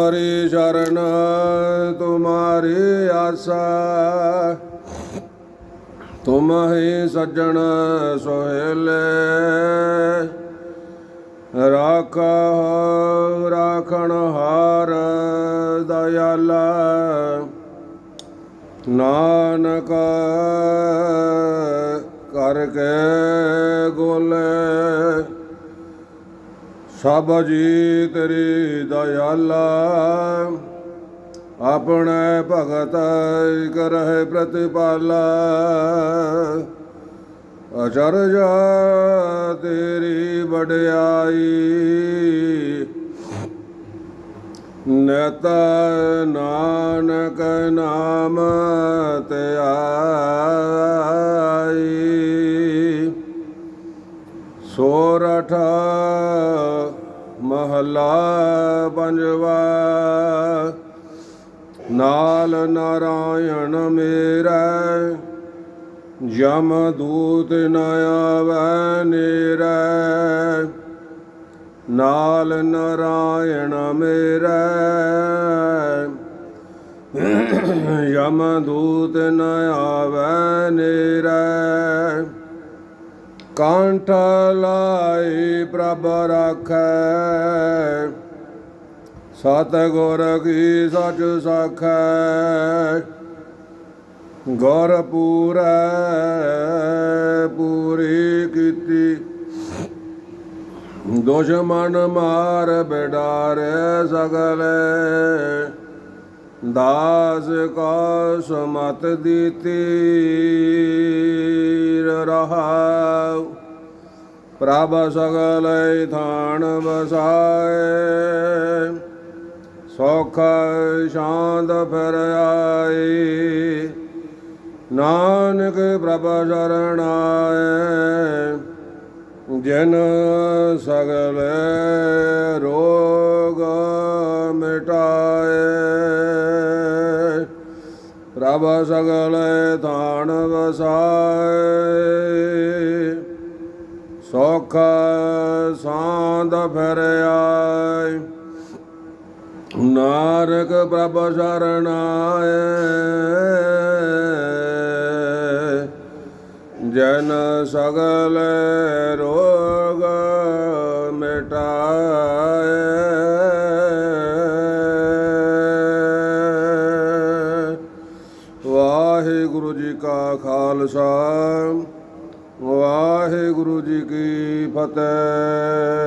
ਹਰੀ ਸ਼ਰਨ, ਤੁਮਾਰੀ ਆਸਾ। ਤੁਮ ਹੀ ਸੱਜਣ ਸੋਹਿਲੇ। ਰਾਖ, ਰਾਖਣ ਹਾਰ ਦਇਆਲਾ। ਨਾਨਕ ਕਰਕੇ ਗੋਲੇ। ਸਭ ਜੀ ਤੇਰੀ ਦਇਆਲਾ ਆਪਣੇ ਭਗਤ ਕਰਹਿ ਪ੍ਰਤਿਪਾਲਾ। ਅਚਰਜ ਤੇਰੀ ਵਡਿਆਈ, ਨਤ ਨਾਨਕ ਨਾਮ ਤਿਆ ਸੋਰਠ ਮਹਲਾ ਪੰਜਵਾ। ਨਾਲ ਨਾਰਾਇਣ ਮੇਰਾ, ਜਮ ਦੂਤ ਨ ਆਵੈ ਨੇਰੇ। ਨਾਲ ਨਾਰਾਇਣ ਮੇਰਾ ਯਮ ਦੂਤ ਨ ਆਵੈ ਨੇਰੇ। ਕੰਠ ਲਾਈ ਪ੍ਰਭ ਰਾਖੈ। ਸਤ ਗੁਰ ਕੀ ਸਚ ਸਾਖੈ। ਗੁਰ ਪੂਰੈ, ਪੂਰੀ ਕੀਤੀ। ਦੁਸ਼ਮਨ ਮਾਰ ਬਿਡਾਰੇ ਸਗਲੇ। ਦਾਸ ਕਾ ਸਮਤ ਦੀਤੀ। ਰਹਾਉ ਪ੍ਰਭ ਸਗਲੇ ਥਾਨ ਵਸਾਏ। ਸੁਖ ਸ਼ਾਂਤ ਫਿਰ ਆਈ। ਨਾਨਕ ਪ੍ਰਭ ਸ਼ਰਨ ਆਏ। ਜਨ ਸਗਲੇ ਰੋਗ ਮਿਟਾਏ। ਪ੍ਰਭ ਸਗਲੇ ਥਾਨ ਵਸਾਏ। ਸੁਖ ਸਾਂਦ ਫਿਰ ਆਏ। ਨਾਰਕ ਪ੍ਰਭ ਸ਼ਰਨ ਆਏ। ਜਨ ਸਗਲ ਰੋਗ ਮਿਟਾਏ। ਵਾਹਿਗੁਰੂ ਜੀ ਕਾ ਖਾਲਸਾ। ਵਾਹਿਗੁਰੂ ਜੀ ਕੀ ਫਤਿਹ।